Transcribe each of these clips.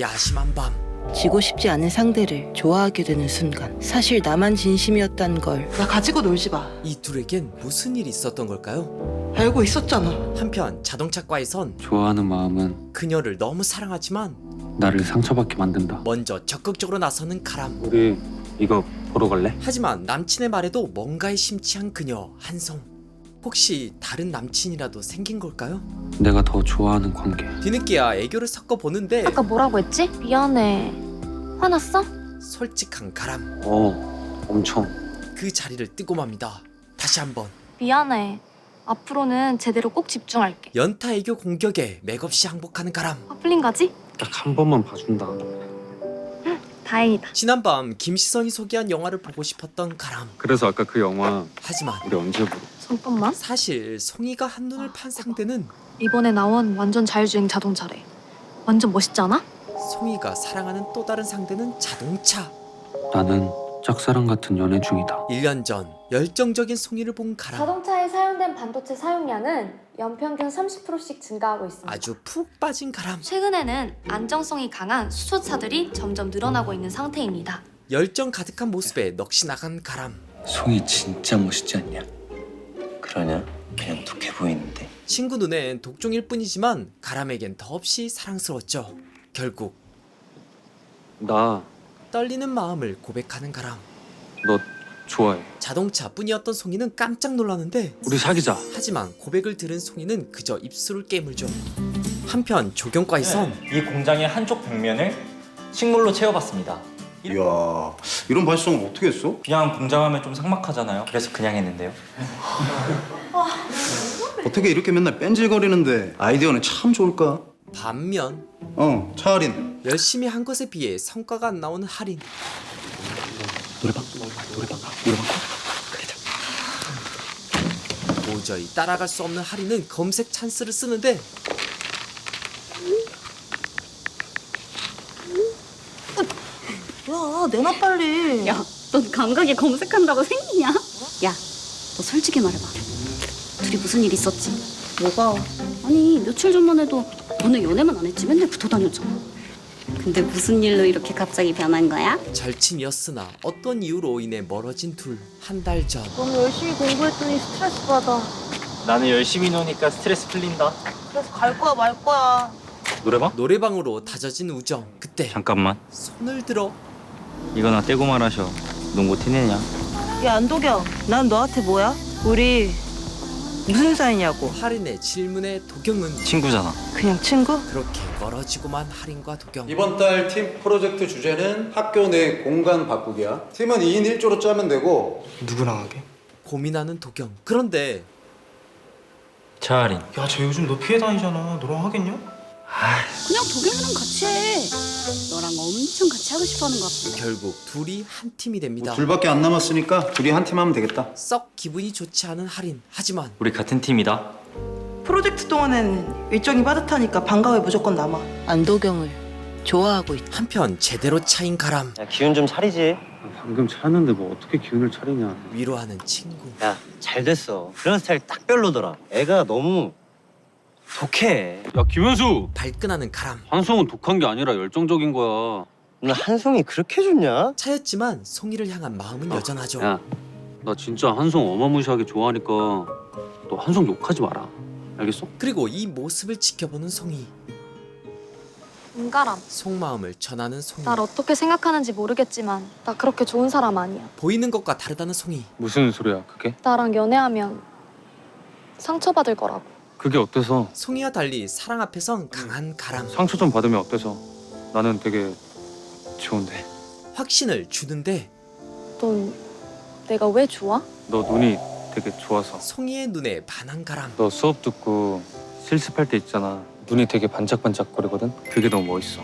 야심한 밤 지고 싶지 않은 상대를 좋아하게 되는 순간 사실 나만 진심이었단 걸 나 가지고 놀지 마. 이 둘에겐 무슨 일이 있었던 걸까요? 알고 있었잖아. 한편 자동차과에선 좋아하는 마음은 그녀를 너무 사랑하지만 나를 상처받게 만든다. 먼저 적극적으로 나서는 가람 우리 이거 보러 갈래? 하지만 남친의 말에도 뭔가에 심취한 그녀 한송 혹시 다른 남친이라도 생긴 걸까요? 내가 더 좋아하는 관계. 뒤늦게야 애교를 섞어 보는데 아까 뭐라고 했지? 미안해. 화났어? 솔직한 가람 어, 엄청. 그 자리를 뜨고 맙니다 다시 한번 미안해. 앞으로는 제대로 꼭 집중할게. 연타 애교 공격에 맥없이 항복하는 가람 커플링 가지? 딱 한 번만 봐준다. 다행이다. 지난밤 김시선이 소개한 영화를 보고 싶었던 가람 그래서 아까 그 영화 하지만 우리 언제 보러? 잠깐만. 사실 송이가 한눈을 판 상대는 이번에 나온 완전 자율주행 자동차래. 완전 멋있지 않아? 송이가 사랑하는 또 다른 상대는 자동차 나는 짝사랑 같은 연애 중이다. 1년 전 열정적인 송이를 본 가람 자동차에 사용된 반도체 사용량은 연평균 30%씩 증가하고 있습니다. 아주 푹 빠진 가람 최근에는 안정성이 강한 수소차들이 점점 늘어나고 있는 상태입니다. 열정 가득한 모습에 넋이 나간 가람 송이 진짜 멋있지 않냐? 그러냐? 그냥 독해 보이는데 친구 눈엔 독종일 뿐이지만 가람에겐 더없이 사랑스러웠죠 결국 나너 떨리는 마음을 고백하는 가람 좋아해. 자동차뿐이었던 송이는 깜짝 놀랐는데 우리 사귀자. 하지만 고백을 들은 송이는 그저 입술을 깨물죠 한편 조경과에선 이 공장의 한쪽 벽면을 식물로 채워봤습니다. 이야 이런 발성을 어떻게 했어? 그냥 공장하면 좀 삭막하잖아요. 그래서 그냥 했는데요. 어떻게 이렇게 맨날 뺀질거리는데 아이디어는 참 좋을까? 반면 어 차할인 열심히 한 것에 비해 성과가 안 나오는 할인 노래방 노래방 노래방 도저히 따라갈 수 없는 할인은 검색 찬스를 쓰는데 야, 내놔 빨리. 야, 넌 감각이 검색한다고 생기냐? 야, 너 솔직히 말해봐. 둘이 무슨 일 있었지? 뭐가? 아니, 며칠 전만 해도 너는 연애만 안 했지 맨날 붙어 다녔잖아. 근데 무슨 일로 이렇게 갑자기 변한 거야? 절친이었으나 어떤 이유로 인해 멀어진 둘 한 달 전 너무 열심히 공부했더니 스트레스 받아. 나는 열심히 노니까 스트레스 풀린다. 그래서 갈 거야 말 거야. 노래방? 노래방으로 다져진 우정 그때 잠깐만. 손을 들어 이거 나 떼고 말하셔. 농구 티내냐? 야 안도경, 난 너한테 뭐야? 우리 무슨 사이냐고. 할인의 질문에 도경은 친구잖아. 그냥 친구? 그렇게 멀어지고만 할인과 도경 이번 달 팀 프로젝트 주제는 학교 내 공간 바꾸기야 팀은 2인 1조로 짜면 되고 누구랑 하게? 고민하는 도경 그런데 차아린. 야, 쟤 요즘 너 피해 다니잖아. 너랑 하겠냐? 그냥 도겸이랑 같이 해. 너랑 엄청 같이 하고 싶어 하는 것 같아. 결국 둘이 한 팀이 됩니다 뭐 둘밖에 안 남았으니까 둘이 한 팀 하면 되겠다 썩 기분이 좋지 않은 할인 하지만 우리 같은 팀이다. 프로젝트 동안엔 일정이 빠듯하니까 방과 후에 무조건 남아. 안도경을 좋아하고 있다 한편 제대로 차인 가람 야 기운 좀 차리지 방금 찾았는데 뭐 어떻게 기운을 차리냐. 위로하는 친구 야 잘 됐어 그런 스타일 딱 별로더라 애가 너무 독해 야 김현수. 발끈하는 가람 한송은 독한 게 아니라 열정적인 거야. 너 한송이 그렇게 좋냐? 차였지만 송이를 향한 마음은 여전하죠 야, 나 진짜 한송 어마무시하게 좋아하니까 너 한송 욕하지 마라. 알겠어? 그리고 이 모습을 지켜보는 송이 은가람. 속마음을 전하는 송이 날 어떻게 생각하는지 모르겠지만 나 그렇게 좋은 사람 아니야. 보이는 것과 다르다는 송이 무슨 소리야 그게? 나랑 연애하면 상처받을 거라고. 그게 어때서? 송이와 달리 사랑 앞에선 강한 가람 상처 좀 받으면 어때서? 나는 되게 좋은데. 확신을 주는데 넌 내가 왜 좋아? 너 눈이 되게 좋아서. 송이의 눈에 반한 가람 너 수업 듣고 실습할 때 있잖아. 눈이 되게 반짝반짝거리거든. 그게 너무 멋있어.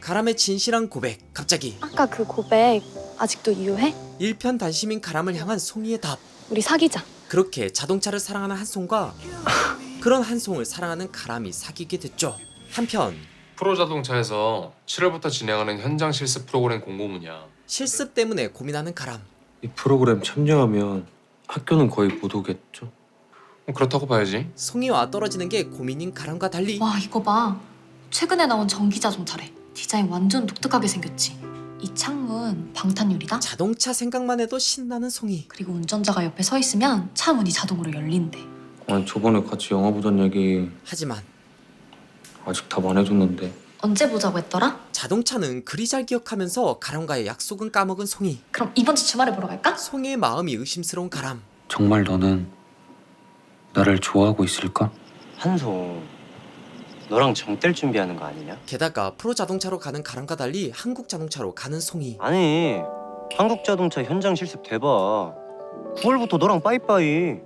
가람의 진실한 고백 갑자기 아까 그 고백 아직도 이유해? 일편단심인 가람을 향한 송이의 답 우리 사귀자. 그렇게 자동차를 사랑하는 한송과 그런 한송을 사랑하는 가람이 사귀게 됐죠 한편 프로 자동차에서 7월부터 진행하는 현장 실습 프로그램 공고문이야. 실습 때문에 고민하는 가람 이 프로그램 참여하면 학교는 거의 못 오겠죠? 뭐 그렇다고 봐야지. 송이와 떨어지는 게 고민인 가람과 달리 와 이거 봐. 최근에 나온 전기 자동차래. 디자인 완전 독특하게 생겼지. 이 창문 방탄유리다. 자동차 생각만 해도 신나는 송이. 그리고 운전자가 옆에 서 있으면 차 문이 자동으로 열린대. 아니 저번에 같이 영화 보던 얘기 하지만 아직 답 안 해줬는데 언제 보자고 했더라? 자동차는 그리 잘 기억하면서 가람과의 약속은 까먹은 송이. 그럼 이번 주 주말에 보러 갈까? 송이의 마음이 의심스러운 가람. 정말 너는 나를 좋아하고 있을까? 한송 너랑 정 뗄 준비하는 거 아니냐? 게다가 프로 자동차로 가는 가람과 달리 한국 자동차로 가는 송이. 아니 한국 자동차 현장 실습 대박 9월부터 너랑 빠이빠이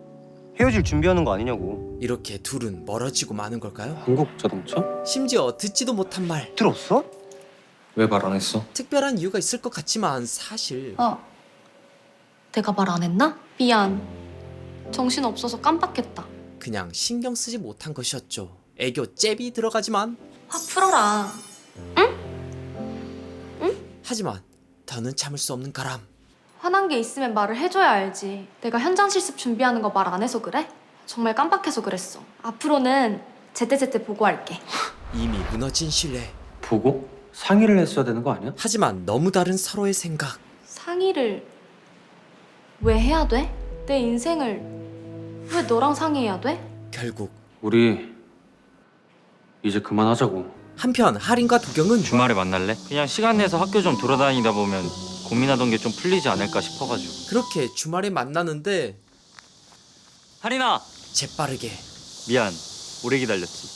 헤어질 준비하는 거 아니냐고 이렇게 둘은 멀어지고 마는 걸까요? 한국 자동차? 심지어 듣지도 못한 말. 들었어? 왜 말 안 했어? 특별한 이유가 있을 것 같지만 사실 어. 내가 말 안 했나? 미안. 정신 없어서 깜빡했다. 그냥 신경 쓰지 못한 것이었죠. 애교 잽이 들어가지만 화 풀어라. 하지만 더는 참을 수 없는 가람. 화난 게 있으면 말을 해줘야 알지. 내가 현장 실습 준비하는 거 말 안 해서 그래? 정말 깜빡해서 그랬어. 앞으로는 제때제때 보고할게. 이미 무너진 신뢰. 보고? 상의를 했어야 되는 거 아니야? 하지만 너무 다른 서로의 생각. 상의를 왜 해야 돼? 내 인생을 왜 너랑 상의해야 돼? 결국 우리 이제 그만하자고 한편 하린과 도경은 주말에 만날래? 그냥 시간 내서 학교 좀 돌아다니다 보면 고민하던 게 좀 풀리지 않을까 싶어가지고. 그렇게 주말에 만나는데 하린아 재빠르게 미안 오래 기다렸지.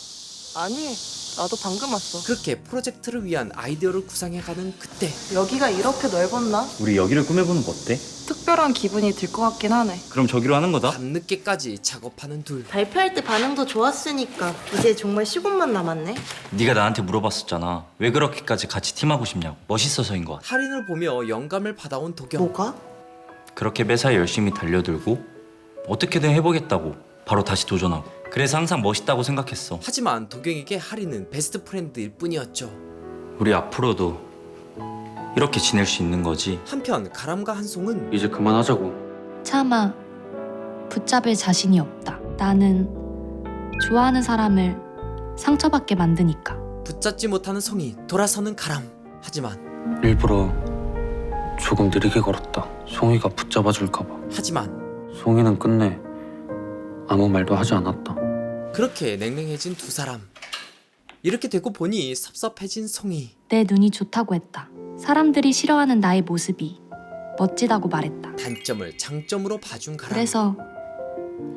아니, 나도 방금 왔어. 그렇게 프로젝트를 위한 아이디어를 구상해가는 그때 여기가 이렇게 넓었나? 우리 여기를 꾸며보는 거 어때? 특별한 기분이 들 것 같긴 하네. 그럼 저기로 하는 거다. 밤늦게까지 작업하는 둘. 발표할 때 반응도 좋았으니까 이제 정말 15만 남았네. 네가 나한테 물어봤었잖아. 왜 그렇게까지 같이 팀하고 싶냐고. 멋있어서인 것 같아. 할인을 보며 영감을 받아온 도경. 뭐가? 그렇게 매사에 열심히 달려들고 어떻게든 해보겠다고 바로 다시 도전하고. 그래서 항상 멋있다고 생각했어. 하지만 도경에게 할인은 베스트 프렌드일 뿐이었죠. 우리 앞으로도 이렇게 지낼 수 있는 거지. 한편 가람과 한송은 이제 그만하자고 차마 붙잡을 자신이 없다. 나는 좋아하는 사람을 상처받게 만드니까. 붙잡지 못하는 송이 돌아서는 가람. 하지만 일부러 조금 느리게 걸었다 송이가 붙잡아 줄까봐 하지만 송이는 끝내 아무 말도 하지 않았다 그렇게 냉랭해진 두 사람. 이렇게 되고 보니 섭섭해진 송이. 내 눈이 좋다고 했다. 사람들이 싫어하는 나의 모습이 멋지다고 말했다. 단점을 장점으로 봐준 가람. 그래서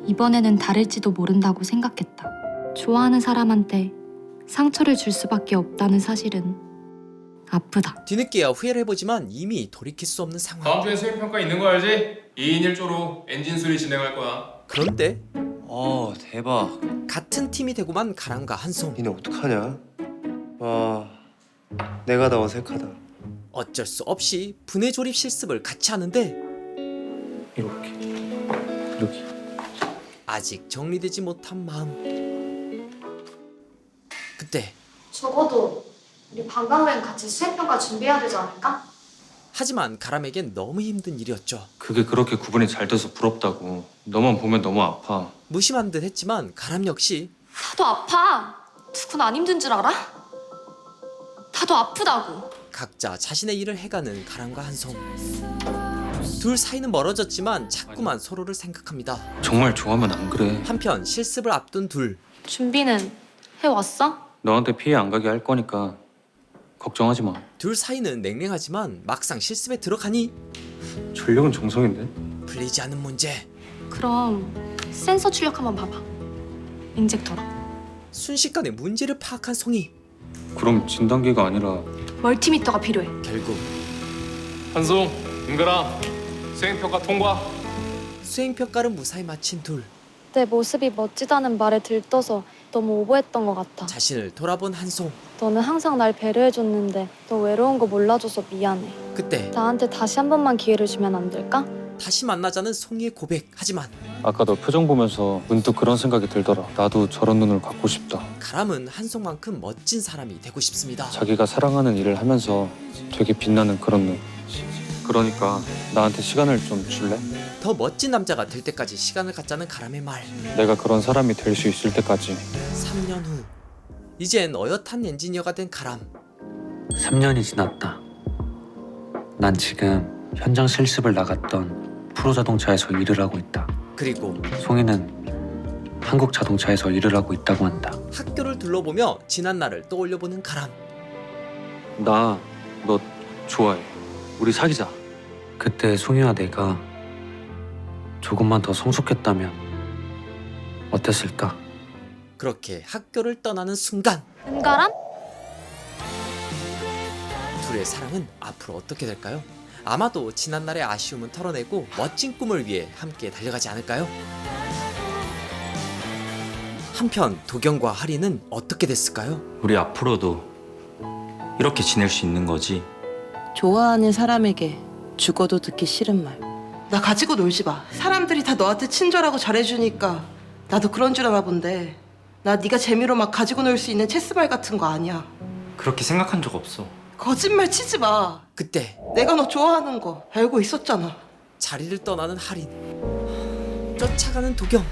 이번에는 다를지도 모른다고 생각했다. 좋아하는 사람한테 상처를 줄 수밖에 없다는 사실은 아프다. 뒤늦게야 후회를 해보지만 이미 돌이킬 수 없는 상황. 다음 주에 수행 평가 있는 거 알지? 2인 1조로 엔진 수리 진행할 거야. 그런데 어 대박 같은 팀이 되고만 가람과 한송. 니네 어떡하냐 와 내가 다 어색하다 어쩔 수 없이 분해 조립 실습을 같이 하는데 이렇게 이렇게 아직 정리되지 못한 마음. 그때 적어도 우리 방과후엔 같이 수행평가 준비해야 되지 않을까? 하지만 가람에겐 너무 힘든 일이었죠. 그게 그렇게 구분이 잘 돼서 부럽다고 너만 보면 너무 아파 무심한 듯 했지만 가람 역시 나도 아파. 누군 안 힘든 줄 알아? 나도 아프다고. 각자 자신의 일을 해가는 가람과 한송. 둘 사이는 멀어졌지만 자꾸만 서로를 생각합니다. 정말 좋아하면 안 그래 한편 실습을 앞둔 둘. 준비는 해왔어? 너한테 피해 안 가게 할 거니까 걱정하지 마 둘 사이는 냉랭하지만 막상 실습에 들어가니 전력은 정성인데 풀리지 않는 문제. 그럼 센서 출력 한번 봐봐. 인젝터로. 순식간에 문제를 파악한 송이. 그럼 진단계가 아니라 멀티미터가 필요해. 결국 한송, 은가라, 수행 평가 통과. 수행 평가를 무사히 마친 둘. 내 모습이 멋지다는 말에 들떠서 너무 오버했던 것 같아. 자신을 돌아본 한송. 너는 항상 날 배려해줬는데 너 외로운 거 몰라줘서 미안해. 그때 나한테 다시 한 번만 기회를 주면 안 될까? 다시 만나자는 송이의 고백. 하지만 아까 너 표정 보면서 문득 그런 생각이 들더라 나도 저런 눈을 갖고 싶다 가람은 한송만큼 멋진 사람이 되고 싶습니다. 자기가 사랑하는 일을 하면서 되게 빛나는 그런 눈 그러니까 나한테 시간을 좀 줄래? 더 멋진 남자가 될 때까지 시간을 갖자는 가람의 말. 내가 그런 사람이 될 수 있을 때까지 3년 후 이젠 어엿한 엔지니어가 된 가람. 3년이 지났다. 난 지금 현장 실습을 나갔던 프로자동차에서 일을 하고 있다. 그리고 송이는 한국 자동차에서 일을 하고 있다고 한다. 학교를 둘러보며 지난 날을 떠올려보는 가람. 나 너 좋아해. 우리 사귀자. 그때 송이와 내가 조금만 더 성숙했다면 어땠을까? 그렇게 학교를 떠나는 순간 은가람? 둘의 사랑은 앞으로 어떻게 될까요? 아마도 지난날의 아쉬움은 털어내고 멋진 꿈을 위해 함께 달려가지 않을까요? 한편 도경과 하리는 어떻게 됐을까요? 우리 앞으로도 이렇게 지낼 수 있는 거지. 좋아하는 사람에게 죽어도 듣기 싫은 말. 나 가지고 놀지 마. 사람들이 다 너한테 친절하고 잘해주니까 나도 그런 줄 아나 본데. 나 네가 재미로 막 가지고 놀 수 있는 체스발 같은 거 아니야. 그렇게 생각한 적 없어. 거짓말 치지 마. 그때 내가 너 좋아하는 거 알고 있었잖아. 자리를 떠나는 할인 쫓아가는 도경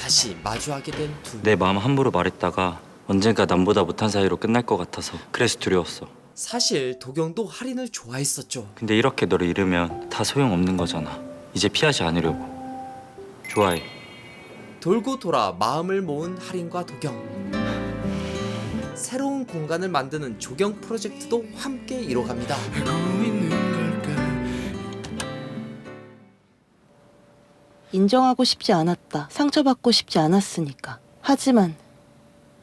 다시 마주하게 된둘내 마음 함부로 말했다가 언젠가 남보다 못한 사이로 끝날 것 같아서 그래서 두려웠어. 사실 도경도 할인을 좋아했었죠 근데 이렇게 너를 잃으면 다 소용없는 거잖아. 이제 피하지 않으려고. 좋아해. 돌고 돌아 마음을 모은 할인과 도경 새로운 공간을 만드는 조경 프로젝트도 함께 이뤄갑니다 인정하고 싶지 않았다. 상처받고 싶지 않았으니까. 하지만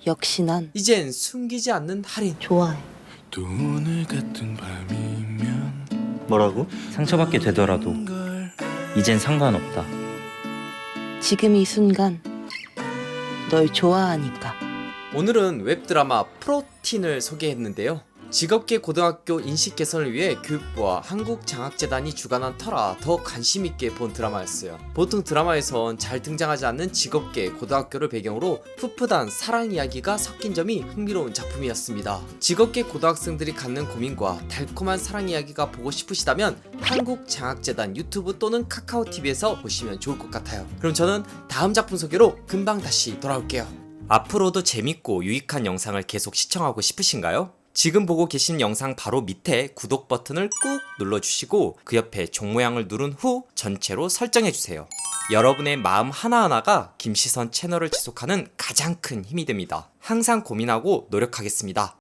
역시 난 이젠 숨기지 않는 할인 좋아해. 뭐라고? 상처받게 되더라도 이젠 상관없다. 지금 이 순간 널 좋아하니까. 오늘은 웹드라마 프로틴을 소개했는데요. 직업계 고등학교 인식 개선을 위해 교육부와 한국장학재단이 주관한 터라 더 관심 있게 본 드라마였어요. 보통 드라마에선 잘 등장하지 않는 직업계 고등학교를 배경으로 풋풋한 사랑 이야기가 섞인 점이 흥미로운 작품이었습니다. 직업계 고등학생들이 갖는 고민과 달콤한 사랑 이야기가 보고 싶으시다면 한국장학재단 유튜브 또는 카카오 TV에서 보시면 좋을 것 같아요. 그럼 저는 다음 작품 소개로 금방 다시 돌아올게요. 앞으로도 재밌고 유익한 영상을 계속 시청하고 싶으신가요? 지금 보고 계신 영상 바로 밑에 구독 버튼을 꾹 눌러주시고 그 옆에 종 모양을 누른 후 전체로 설정해주세요. 여러분의 마음 하나하나가 김시선 채널을 지속하는 가장 큰 힘이 됩니다. 항상 고민하고 노력하겠습니다.